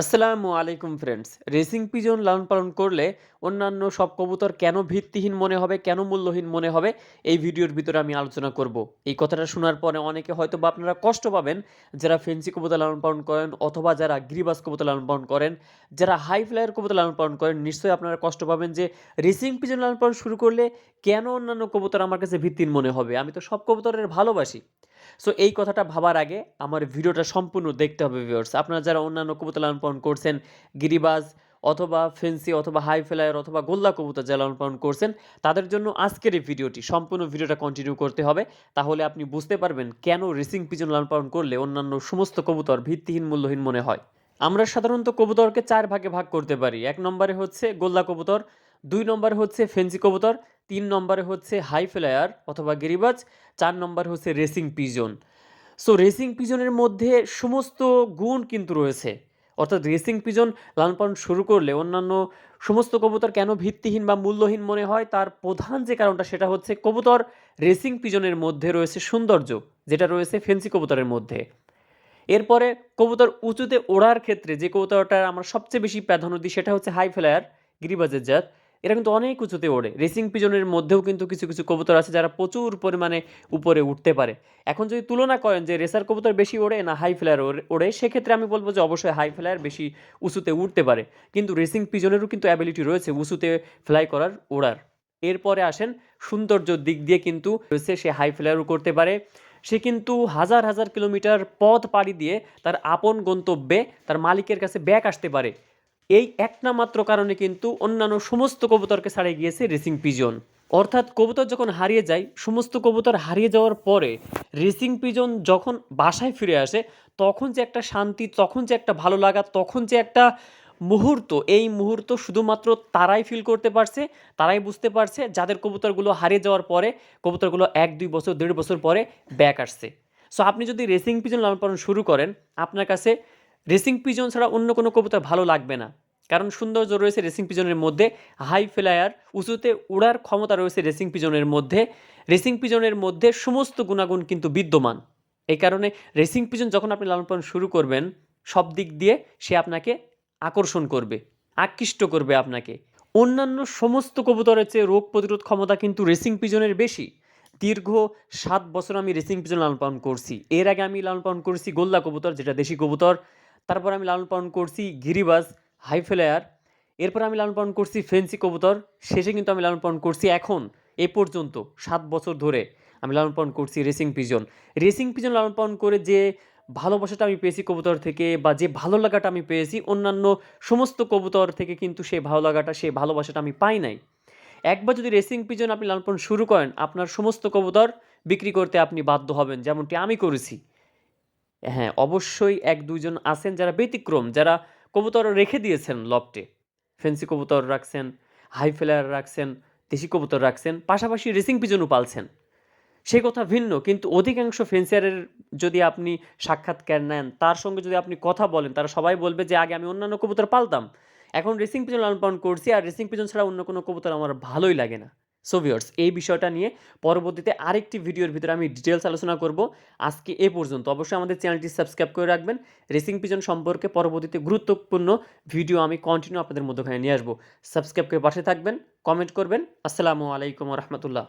আসসালামু আলাইকুম friends racing pigeon লালন পালন করলে অন্যান্য সব কবুতর কেন ভিত্তিহীন মনে হবে, কেন মূল্যহীন মনে হবে, এই ভিডিওর ভিতরে আমি আলোচনা করব। এই কথাটা শোনার পরে অনেকে হয়তো বা আপনারা কষ্ট পাবেন যারা ফেন্সি কবুতর লালন পালন করেন অথবা যারা গ্রিবাস কবুতর লালন পালন করেন, যারা হাই ফ্লায়ার কবুতর লালন পালন করেন, নিশ্চয়ই আপনারা কষ্ট পাবেন যে রেসিং পিজন লালন পালন শুরু করলে কেন অন্যান্য কবুতর আমার কাছে ভিত্তিহীন মনে হবে? আমি তো সব কবুতরের ভালোবাসি। সো এই কথাটা ভাবার আগে আমার ভিডিওটা সম্পূর্ণ দেখতে হবে ভিউয়ার্স আপনারা যারা অন্যান্য কবুতর লালন পালন করছেন, গিরিবাজ অথবা ফেন্সি অথবা হাই ফ্লায়ার অথবা গোল্লা কবুতর যারা লালন পালন করছেন, তাদের জন্য আজকের এই ভিডিওটি, সম্পূর্ণ ভিডিওটা কন্টিনিউ করতে হবে। তাহলে আপনি বুঝতে পারবেন কেন রেসিং পিজন লালন পালন করলে অন্যান্য সমস্ত কবুতর ভিত্তিহীন, মূল্যহীন মনে হয়। আমরা সাধারণত কবুতরকে চার ভাগে ভাগ করতে পারি। এক নম্বরে হচ্ছে গোল্লা কবুতর দুই নম্বরে হচ্ছে ফেন্সি কবুতর, তিন নম্বরে হচ্ছে হাই ফ্লায়ার অথবা গিরিবাজ, চার নম্বর হচ্ছে রেসিং পিজন। সো, রেসিং পিজনের মধ্যে সমস্ত গুণ কিন্তু রয়েছে। অর্থাৎ রেসিং পিজন লালন শুরু করলে অন্যান্য সমস্ত কবুতর কেন ভিত্তিহীন বা মূল্যহীন মনে হয়? তার প্রধান যে কারণটা সেটা হচ্ছে কবুতর রেসিং পিজনের মধ্যে রয়েছে সৌন্দর্য, যেটা রয়েছে ফেন্সি কবুতরের মধ্যে। এরপরে কবুতর উঁচুতে ওড়ার ক্ষেত্রে যে কবুতরটার আমরা সবচেয়ে বেশি প্রাধান্য দিই সেটা হচ্ছে হাই ফ্লায়ার, গিরিবাজের জাত। এরা কিন্তু অনেক উঁচুতে ওড়ে। রেসিং পিজনের মধ্যেও কিন্তু কিছু কিছু কবুতর আছে যারা প্রচুর পরিমাণে উপরে উঠতে পারে। এখন যদি তুলনা করেন যে রেসার কবুতর বেশি ওড়ে না হাই ফ্লায়ার ওড়ে সেক্ষেত্রে আমি বলব যে অবশ্যই হাই ফ্লায়ার বেশি উঁচুতে উঠতে পারে। কিন্তু রেসিং পিজনেরও কিন্তু অ্যাবিলিটি রয়েছে উঁচুতে ফ্লাই করার, ওড়ার। এরপরে আসেন সৌন্দর্য দিক দিয়ে কিন্তু রয়েছে সে হাই ফ্লায়ারও করতে পারে। সে কিন্তু হাজার হাজার কিলোমিটার পথ পাড়ি দিয়ে তার আপন গন্তব্যে তার মালিকের কাছে ব্যাক আসতে পারে। এই একটা মাত্র কারণে কিন্তু অন্যান্য সমস্ত কবুতরকে ছাড়িয়ে গিয়েছে রেসিং পিজন অর্থাৎ কবুতর যখন হারিয়ে যায়, সমস্ত কবুতর হারিয়ে যাওয়ার পরে রেসিং পিজন যখন বাসায় ফিরে আসে, তখন যে একটা শান্তি, তখন যে একটা ভালো লাগা, তখন যে একটা মুহূর্ত, এই মুহূর্ত শুধুমাত্র তারাই ফিল করতে পারছে, তারাই বুঝতে পারছে যাদের কবুতরগুলো হারিয়ে যাওয়ার পরে, কবুতরগুলো এক, দুই বছর, দেড় বছর পরে ব্যাক আসছে। সো আপনি যদি রেসিং পিজন লালন পালন শুরু করেন, আপনার কাছে রেসিং পিজন ছাড়া অন্য কোনো কবুতর ভালো লাগবে না। কারণ সৌন্দর্য রয়েছে রেসিং পিজনের মধ্যে, হাই ফ্লায়ার উঁচুতে উড়ার ক্ষমতা রয়েছে রেসিং পিজনের মধ্যে। রেসিং পিজনের মধ্যে সমস্ত গুণাগুণ কিন্তু বিদ্যমান। এই কারণে রেসিং পিজন যখন আপনি লালন পালন শুরু করবেন, সব দিক দিয়ে সে আপনাকে আকর্ষণ করবে, আকৃষ্ট করবে আপনাকে। অন্যান্য সমস্ত কবুতরের চেয়ে রোগ প্রতিরোধ ক্ষমতা কিন্তু রেসিং পিজনের বেশি। দীর্ঘ সাত বছর আমি রেসিং পিজন লালন পালন করছি। এর আগে আমি লালন পালন করছি গোল্লা কবুতর, যেটা দেশি কবুতর। তারপর আমি লালন পালন করছি গিরিবাজ হাই ফ্লায়ার এরপর আমি লালন পালন করছি ফেন্সি কবুতর, শেষে কিন্তু আমি লালন পালন করছি এখন, এ পর্যন্ত, সাত বছর ধরে আমি লালন পালন করছি রেসিং পিজন রেসিং পিজন লালন পালন করে যে ভালোবাসাটা আমি পেয়েছি কবুতর থেকে বা যে ভালো লাগাটা আমি পেয়েছি, অন্যান্য সমস্ত কবুতর থেকে কিন্তু সেই ভালো লাগাটা সেই ভালোবাসাটা আমি পাই নাই। একবার যদি রেসিং পিজন আপনি লালন পালন শুরু করেন, আপনার সমস্ত কবুতর বিক্রি করতে আপনি বাধ্য হবেন, যেমনটি আমি করেছি। হ্যাঁ অবশ্যই এক দুইজন আছেন যারা ব্যতিক্রম, যারা কবুতর রেখে দিয়েছেন লফটে। ফেন্সি কবুতর রাখছেন, হাই ফ্লায়ার রাখছেন, দেশি কবুতর রাখছেন, পাশাপাশি রেসিং পিজনও পালছেন। সে কথা ভিন্ন, কিন্তু অধিকাংশ ফেন্সিয়ারের যদি আপনি সাক্ষাৎকার নেন, তার সঙ্গে যদি আপনি কথা বলেন, তারা সবাই বলবে যে, আগে আমি অন্যান্য কবুতর পালতাম। এখন রেসিং পিজন লালন পালন করছি, আর রেসিং পিজন ছাড়া অন্য কোনো কবুতর আমার ভালোই লাগে না। সোভিয়র্স এই বিষয়টা নিয়ে পরবর্তীতে আরেকটি ভিডিওর ভিতরে আমি ডিটেলস আলোচনা করব। আজকে এ পর্যন্ত। অবশ্যই আমাদের চ্যানেলটি সাবস্ক্রাইব করে রাখবেন। রেসিং পিজন সম্পর্কে পরবর্তীতে গুরুত্বপূর্ণ ভিডিও আমি কন্টিনিউ আপনাদের মধ্যখানে নিয়ে আসব। সাবস্ক্রাইব করে পাশে থাকবেন কমেন্ট করবেন। আসসালামু আলাইকুম রহমতুল্লাহ।